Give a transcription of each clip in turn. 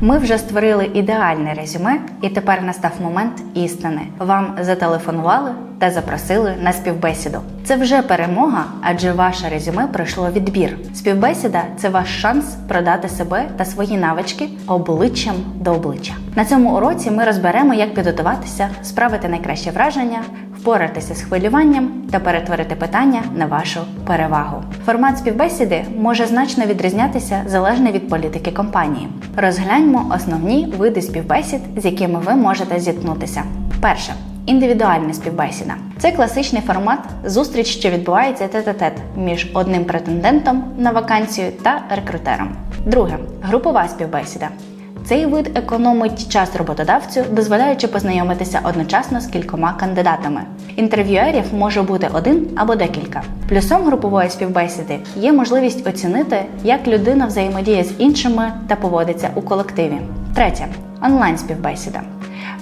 Ми вже створили ідеальне резюме, і тепер настав момент істини. Вам зателефонували та запросили на співбесіду. Це вже перемога, адже ваше резюме пройшло відбір. Співбесіда це ваш шанс продати себе та свої навички обличчям до обличчя. На цьому уроці ми розберемо, як підготуватися, справити найкраще враження, впоратися з хвилюванням та перетворити питання на вашу перевагу. Формат співбесіди може значно відрізнятися залежно від політики компанії. Розгляньмо основні види співбесід, з якими ви можете зіткнутися. Перше. Індивідуальна співбесіда це класичний формат зустріч, що відбувається тет-а-тет між одним претендентом на вакансію та рекрутером. Друге групова співбесіда. Цей вид економить час роботодавцю, дозволяючи познайомитися одночасно з кількома кандидатами. Інтерв'юерів може бути один або декілька. Плюсом групової співбесіди є можливість оцінити, як людина взаємодіє з іншими та поводиться у колективі. Третє онлайн співбесіда.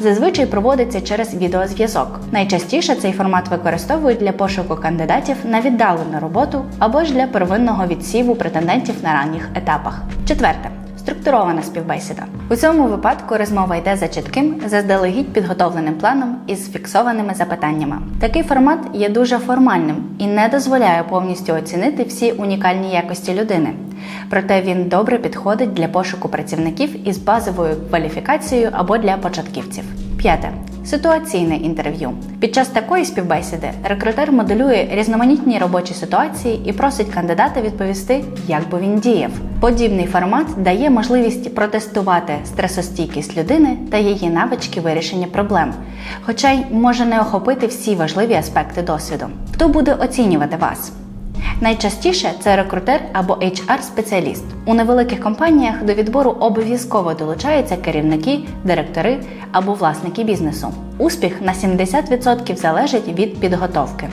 Зазвичай проводиться через відеозв'язок. Найчастіше цей формат використовують для пошуку кандидатів на віддалену роботу або ж для первинного відсіву претендентів на ранніх етапах. Четверте. Структурована співбесіда. У цьому випадку розмова йде за чітким, заздалегідь підготовленим планом із фіксованими запитаннями. Такий формат є дуже формальним і не дозволяє повністю оцінити всі унікальні якості людини. Проте він добре підходить для пошуку працівників із базовою кваліфікацією або для початківців. П'яте. Ситуаційне інтерв'ю. Під час такої співбесіди рекрутер моделює різноманітні робочі ситуації і просить кандидата відповісти, як би він діяв. Подібний формат дає можливість протестувати стресостійкість людини та її навички вирішення проблем, хоча й може не охопити всі важливі аспекти досвіду. Хто буде оцінювати вас? Найчастіше це рекрутер або HR-спеціаліст. У невеликих компаніях до відбору обов'язково долучаються керівники, директори або власники бізнесу. Успіх на 70% залежить від підготовки.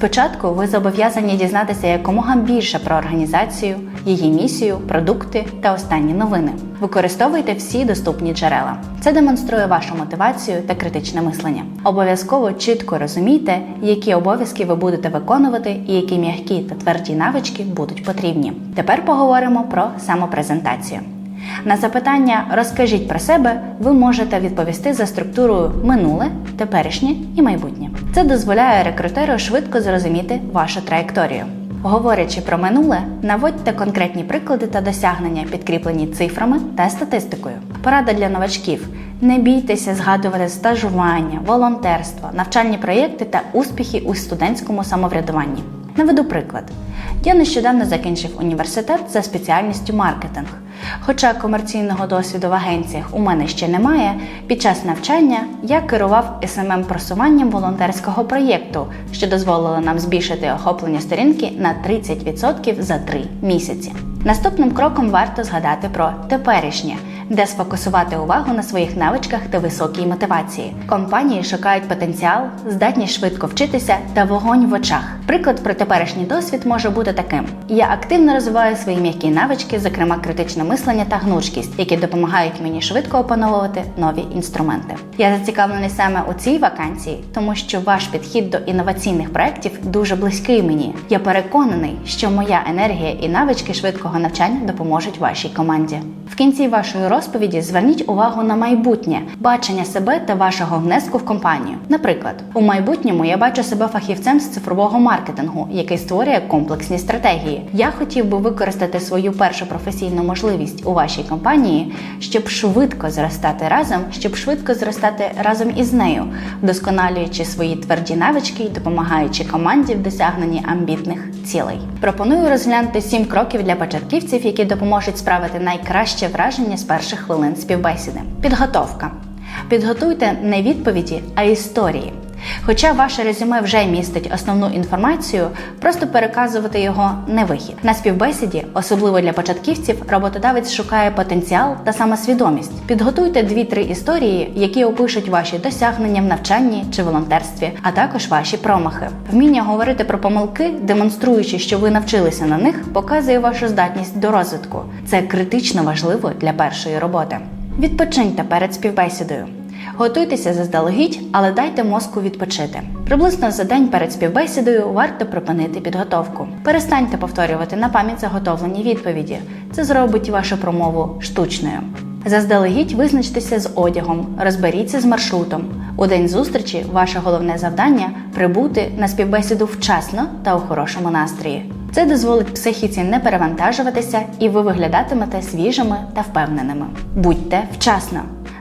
Спочатку ви зобов'язані дізнатися якомога більше про організацію, її місію, продукти та останні новини. Використовуйте всі доступні джерела. Це демонструє вашу мотивацію та критичне мислення. Обов'язково чітко розумійте, які обов'язки ви будете виконувати і які м'які та тверді навички будуть потрібні. Тепер поговоримо про самопрезентацію. На запитання Розкажіть про себе ви можете відповісти за структурою минуле, теперішнє і майбутнє. Це дозволяє рекрутеру швидко зрозуміти вашу траєкторію. Говорячи про минуле, наводьте конкретні приклади та досягнення, підкріплені цифрами та статистикою. Порада для новачків: не бійтеся згадувати стажування, волонтерство, навчальні проєкти та успіхи у студентському самоврядуванні. Наведу приклад. Я нещодавно закінчив університет за спеціальністю маркетинг. Хоча комерційного досвіду в агенціях у мене ще немає, під час навчання я керував smm просуванням волонтерського проєкту, що дозволило нам збільшити охоплення сторінки на 30% за 3 місяці. Наступним кроком варто згадати про теперішнє, де сфокусувати увагу на своїх навичках та високій мотивації. Компанії шукають потенціал, здатність швидко вчитися та вогонь в очах. Приклад про теперішній досвід може бути таким: я активно розвиваю свої м'які навички, зокрема критичне мислення та гнучкість, які допомагають мені швидко опановувати нові інструменти. Я зацікавлений саме у цій вакансії, тому що ваш підхід до інноваційних проєктів дуже близький мені. Я переконаний, що моя енергія і навички швидкого навчання допоможуть вашій команді. В кінці вашої розповіді зверніть увагу на майбутнє, бачення себе та вашого внеску в компанію. Наприклад, у майбутньому я бачу себе фахівцем з цифрового маркетингу, який створює комплексні стратегії. Я хотів би використати свою першу професійну можливість у вашій компанії, щоб швидко зростати разом, щоб швидко зростати разом із нею, вдосконалюючи свої тверді навички і допомагаючи команді в досягненні амбітних цілей. Пропоную розглянути сім кроків для початківців, які допоможуть справити найкраще враження з перших хвилин співбесіди. Підготовка. Підготуйте не відповіді, а історії. Хоча ваше резюме вже містить основну інформацію, просто переказувати його не вихід. На співбесіді, особливо для початківців, роботодавець шукає потенціал та самосвідомість. Підготуйте 2-3 історії, які опишуть ваші досягнення в навчанні чи волонтерстві, а також ваші промахи. Вміння говорити про помилки, демонструючи, що ви навчилися на них, показує вашу здатність до розвитку. Це критично важливо для першої роботи. Відпочиньте перед співбесідою. Готуйтеся заздалегідь, але дайте мозку відпочити. Приблизно за день перед співбесідою варто припинити підготовку. Перестаньте повторювати на пам'ять заготовлені відповіді. Це зробить вашу промову штучною. Заздалегідь визначтеся з одягом, розберіться з маршрутом. У день зустрічі ваше головне завдання прибути на співбесіду вчасно та у хорошому настрої. Це дозволить психіці не перевантажуватися, і ви виглядатимете свіжими та впевненими. Будьте вчасно.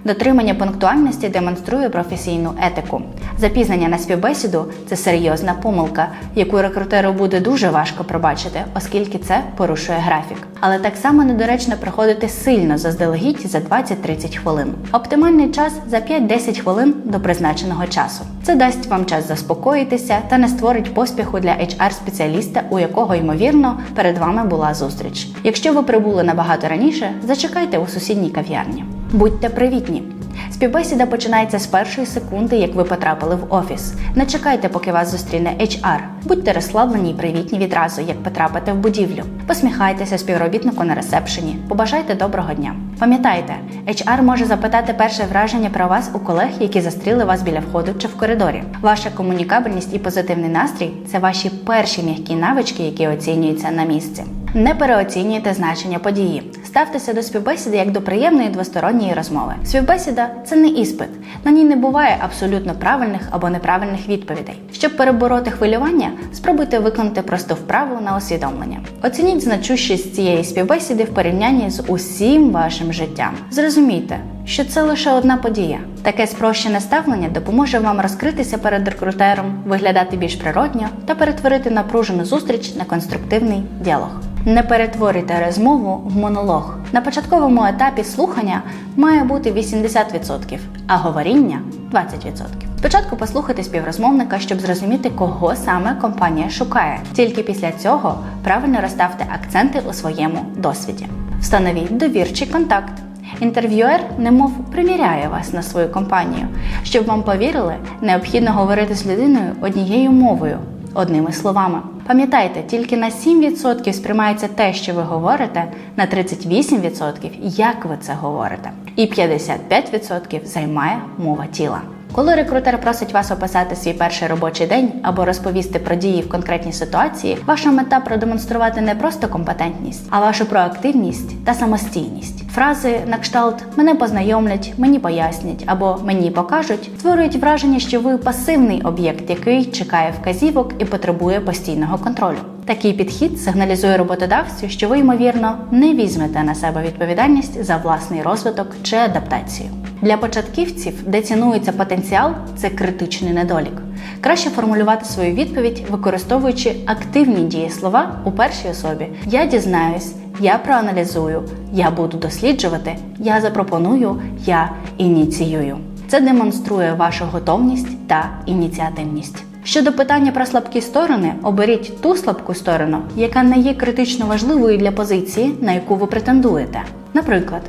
Дотримання пунктуальності демонструє професійну етику. Запізнення на співбесіду це серйозна помилка, яку рекрутеру буде дуже важко пробачити, оскільки це порушує графік. Але так само недоречно приходити сильно заздалегідь за 20-30 хвилин. Оптимальний час за 5-10 хвилин до призначеного часу. Це дасть вам час заспокоїтися та не створить поспіху для HR-спеціаліста, у якого ймовірно перед вами була зустріч. Якщо ви прибули набагато раніше, зачекайте у сусідній кав'ярні. Будьте привітні. Співбесіда починається з першої секунди, як ви потрапили в офіс. Не чекайте, поки вас зустріне HR. Будьте розслаблені і привітні відразу, як потрапите в будівлю. Посміхайтеся співробітнику на ресепшені, побажайте доброго дня. Пам'ятайте, HR може запитати перше враження про вас у колег, які застріли вас біля входу чи в коридорі. Ваша комунікабельність і позитивний настрій це ваші перші м'які навички, які оцінюються на місці. Не переоцінюйте значення події. Ставтеся до співбесіди як до приємної двосторонньої розмови. Співбесіда це не іспит. На ній не буває абсолютно правильних або неправильних відповідей. Щоб перебороти хвилювання, спробуйте виконати просту вправу на усвідомлення. Оцініть значущість цієї співбесіди в порівнянні з усім вашим життям. Зрозумійте, що це лише одна подія. Таке спрощене ставлення допоможе вам розкритися перед рекрутером, виглядати більш природньо та перетворити напружену зустріч на конструктивний діалог. Не перетворюйте розмову в монолог. На початковому етапі слухання має бути 80%, а говоріння 20%. Спочатку послухайте співрозмовника, щоб зрозуміти, кого саме компанія шукає. Тільки після цього правильно розставте акценти у своєму досвіді. Встановіть довірчий контакт. Інтерв'юер немов приміряє вас на свою компанію. Щоб вам повірили, необхідно говорити з людиною однією мовою, одними словами. Пам'ятайте, тільки на 7% сприймається те, що ви говорите, на 38% як ви це говорите, і 55% займає мова тіла. Коли рекрутер просить вас описати свій перший робочий день або розповісти про дії в конкретній ситуації, ваша мета продемонструвати не просто компетентність, а вашу проактивність та самостійність. Фрази на кшталт мене познайомлять, мені пояснять або мені покажуть створюють враження, що ви пасивний об'єкт, який чекає вказівок і потребує постійного контролю. Такий підхід сигналізує роботодавцю, що ви, ймовірно, не візьмете на себе відповідальність за власний розвиток чи адаптацію. Для початківців, де цінується потенціал, це критичний недолік. Краще формулювати свою відповідь, використовуючи активні дієслова у першій особі. Я дізнаюсь, я проаналізую, я буду досліджувати, я запропоную, я ініціюю. Це демонструє вашу готовність та ініціативність. Щодо питання про слабкі сторони, оберіть ту слабку сторону, яка не є критично важливою для позиції, на яку ви претендуєте. Наприклад,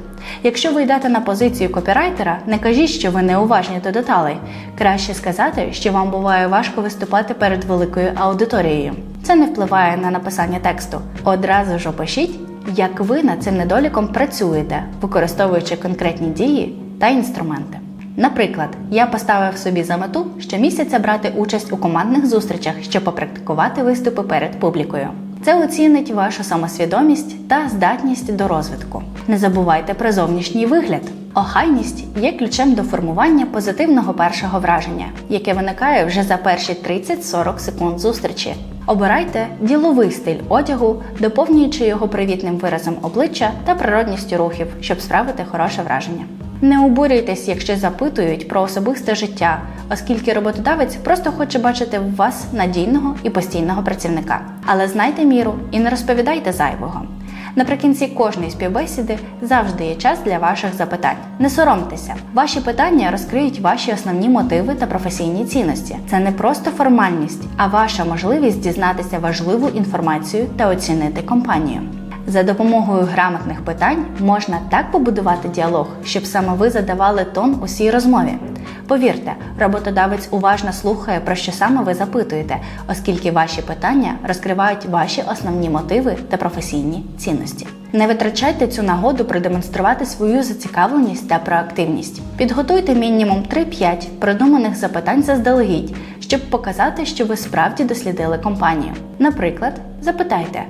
якщо ви йдете на позицію копірайтера, не кажіть, що ви неуважні до деталей. Краще сказати, що вам буває важко виступати перед великою аудиторією. Це не впливає на написання тексту. Одразу ж опишіть, як ви над цим недоліком працюєте, використовуючи конкретні дії та інструменти. Наприклад, я поставив собі за мету щомісяця брати участь у командних зустрічах, щоб попрактикувати виступи перед публікою. Це оцінить вашу самосвідомість та здатність до розвитку. Не забувайте про зовнішній вигляд. Охайність є ключем до формування позитивного першого враження, яке виникає вже за перші 30-40 секунд зустрічі. Обирайте діловий стиль одягу, доповнюючи його привітним виразом обличчя та природністю рухів, щоб справити хороше враження. Не обурюйтесь, якщо запитують про особисте життя, оскільки роботодавець просто хоче бачити в вас надійного і постійного працівника. Але знайте міру і не розповідайте зайвого. Наприкінці кожної співбесіди завжди є час для ваших запитань. Не соромтеся, ваші питання розкриють ваші основні мотиви та професійні цінності. Це не просто формальність, а ваша можливість дізнатися важливу інформацію та оцінити компанію. За допомогою грамотних питань можна так побудувати діалог, щоб саме ви задавали тон усій розмові. Повірте, роботодавець уважно слухає, про що саме ви запитуєте, оскільки ваші питання розкривають ваші основні мотиви та професійні цінності. Не витрачайте цю нагоду продемонструвати свою зацікавленість та проактивність. Підготуйте мінімум 3-5 продуманих запитань заздалегідь, щоб показати, що ви справді дослідили компанію. Наприклад, запитайте.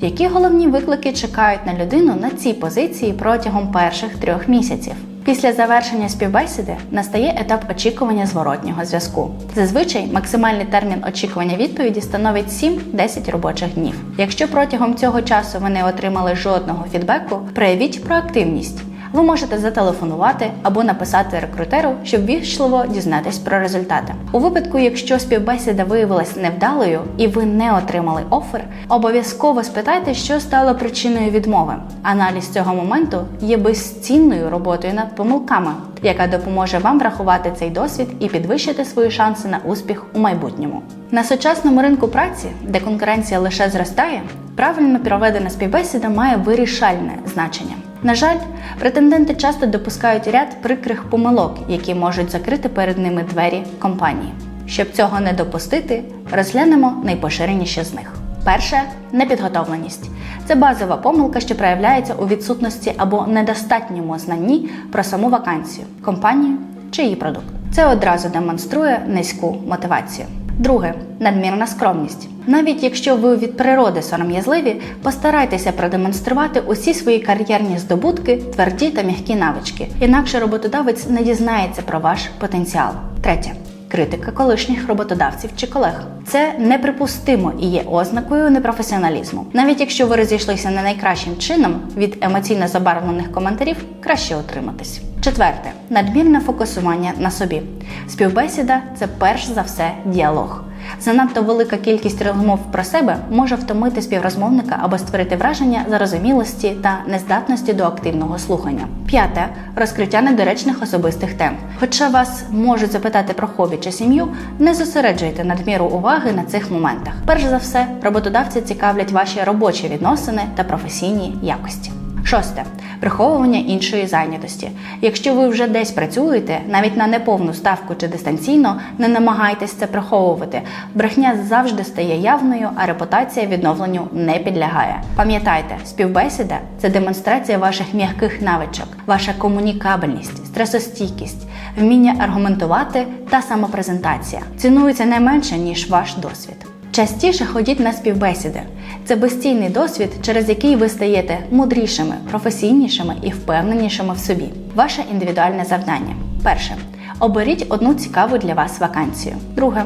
Які головні виклики чекають на людину на цій позиції протягом перших трьох місяців? Після завершення співбесіди настає етап очікування зворотнього зв'язку. Зазвичай максимальний термін очікування відповіді становить 7-10 робочих днів. Якщо протягом цього часу ви не отримали жодного фідбеку, проявіть проактивність. Ви можете зателефонувати або написати рекрутеру, щоб вічливо дізнатись про результати. У випадку, якщо співбесіда виявилась невдалою і ви не отримали офер, обов'язково спитайте, що стало причиною відмови. Аналіз цього моменту є безцінною роботою над помилками, яка допоможе вам врахувати цей досвід і підвищити свої шанси на успіх у майбутньому. На сучасному ринку праці, де конкуренція лише зростає, правильно проведена співбесіда має вирішальне значення. На жаль, претенденти часто допускають ряд прикрих помилок, які можуть закрити перед ними двері компанії. Щоб цього не допустити, розглянемо найпоширеніші з них. Перше непідготовленість. Це базова помилка, що проявляється у відсутності або недостатньому знанні про саму вакансію, компанію чи її продукт. Це одразу демонструє низьку мотивацію. Друге надмірна скромність. Навіть якщо ви від природи сором'язливі, постарайтеся продемонструвати усі свої кар'єрні здобутки, тверді та м'які навички. Інакше роботодавець не дізнається про ваш потенціал. Третє. Критика колишніх роботодавців чи колег це неприпустимо і є ознакою непрофесіоналізму. Навіть якщо ви розійшлися не найкращим чином, від емоційно забарвлених коментарів краще утриматись. Четверте надмірне фокусування на собі. Співбесіда це перш за все діалог. Занадто велика кількість розмов про себе може втомити співрозмовника або створити враження зарозумілості та нездатності до активного слухання. П'яте розкриття недоречних особистих тем. Хоча вас можуть запитати про хобі чи сім'ю, не зосереджуйте надміру уваги на цих моментах. Перш за все, роботодавці цікавлять ваші робочі відносини та професійні якості. Шосте приховування іншої зайнятості. Якщо ви вже десь працюєте, навіть на неповну ставку чи дистанційно, не намагайтесь це приховувати. Брехня завжди стає явною, а репутація відновленню не підлягає. Пам'ятайте, співбесіда це демонстрація ваших м'яких навичок, ваша комунікабельність, стресостійкість, вміння аргументувати та самопрезентація. Цінується не менше ніж ваш досвід. Частіше ходіть на співбесіди. Це безцінний досвід, через який ви стаєте мудрішими, професійнішими і впевненішими в собі. Ваше індивідуальне завдання. Перше. Оберіть одну цікаву для вас вакансію. Друге.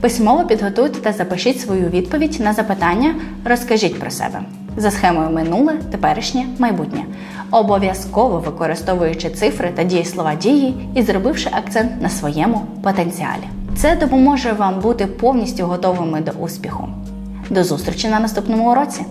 Письмово підготуйте та запишіть свою відповідь на запитання. Розкажіть про себе за схемою минуле, теперішнє, майбутнє, обов'язково використовуючи цифри та дієслова дії і зробивши акцент на своєму потенціалі. Це допоможе вам бути повністю готовими до успіху. До зустрічі на наступному уроці!